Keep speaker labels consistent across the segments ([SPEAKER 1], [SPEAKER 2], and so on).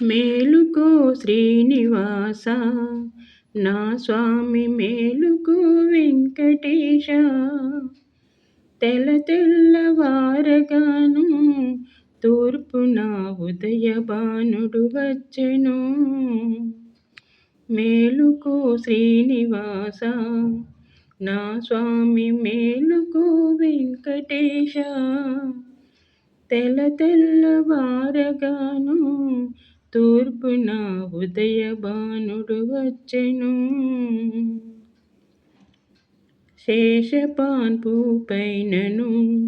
[SPEAKER 1] మేలుకో శ్రీనివాస నా స్వామి మేలుకో వెంకటేశ. తెల తెల్లవారగాను తూర్పున ఉదయబానుడు వచ్చెను. మేలుకో శ్రీనివాస నా స్వామి మేలుకో వెంకటేశ. తెల తెల్లవారగాను తూర్పున ఉదయబానుడు వచ్చెను శేషపాన్పు పైనను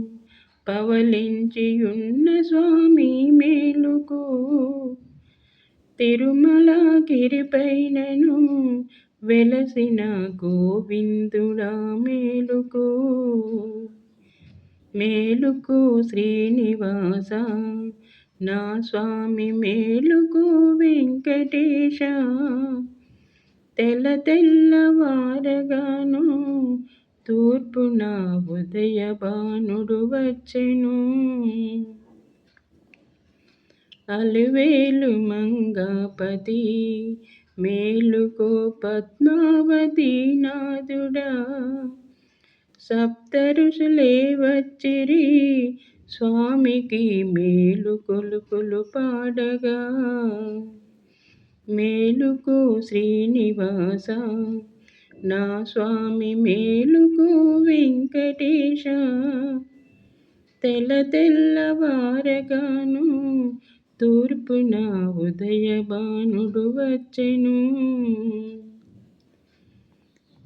[SPEAKER 1] పవలించియున్న స్వామి మేలుకు. తిరుమలగిరిపైనను వెలసిన గోవిందుడా మేలుకు. మేలుకు శ్రీనివాస నా స్వామి మేలుకు వెంకటేశ. తెల్ల తెల్లవారగాను ఉదయ పానుడు వచ్చెను. అలివేలు మంగాపతి మేలుకో పద్మావతి నాదుడా. సప్తరుషులే వచ్చిరి స్వామికి మేలు కొలుపులు పాడగా. మేలుకు శ్రీనివాస నా స్వామి మేలుకు వెంకటేశ. తెల్ల తెల్లవారగాను తూర్పున ఉదయబానుడు వచ్చెను.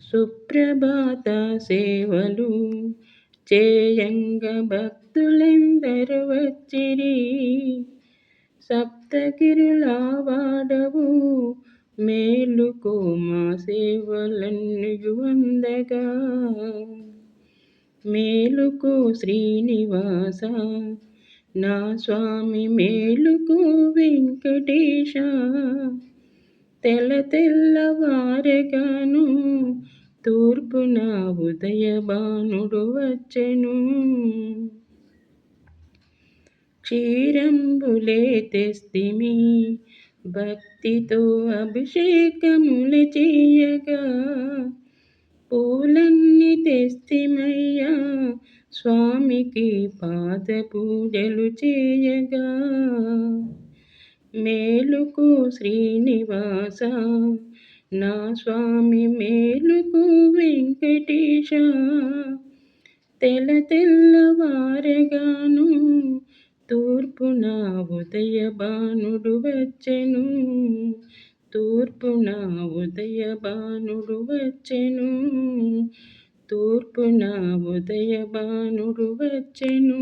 [SPEAKER 1] సుప్రభాత సేవలు చేయంగ భక్తులెందరు వచ్చిరి సప్తగిరులావాడవు మేలుకో మా సేవలన్నయు అందగా మేలుకో శ్రీనివాస నా స్వామి మేలుకో వెంకటేశ తెల్ల తెల్లవారగాను తూర్పున ఉదయబానుడు వచ్చెను. క్షీరంబులే తెస్తిమి భక్తితో అభిషేకములు చేయగా. పూలన్నీ తెస్తిమయ్యా స్వామికి పాద పూజలు చేయగా. మేలుకు శ్రీనివాస నా స్వామి మేలుకు వెంకటేశ. తెల తెల్లవారగాను ఉదయ బాణుడు వచ్చెను. ఉదయ బానుడు వచ్చెను. తూర్పున ఉదయబానుడు వచ్చెను.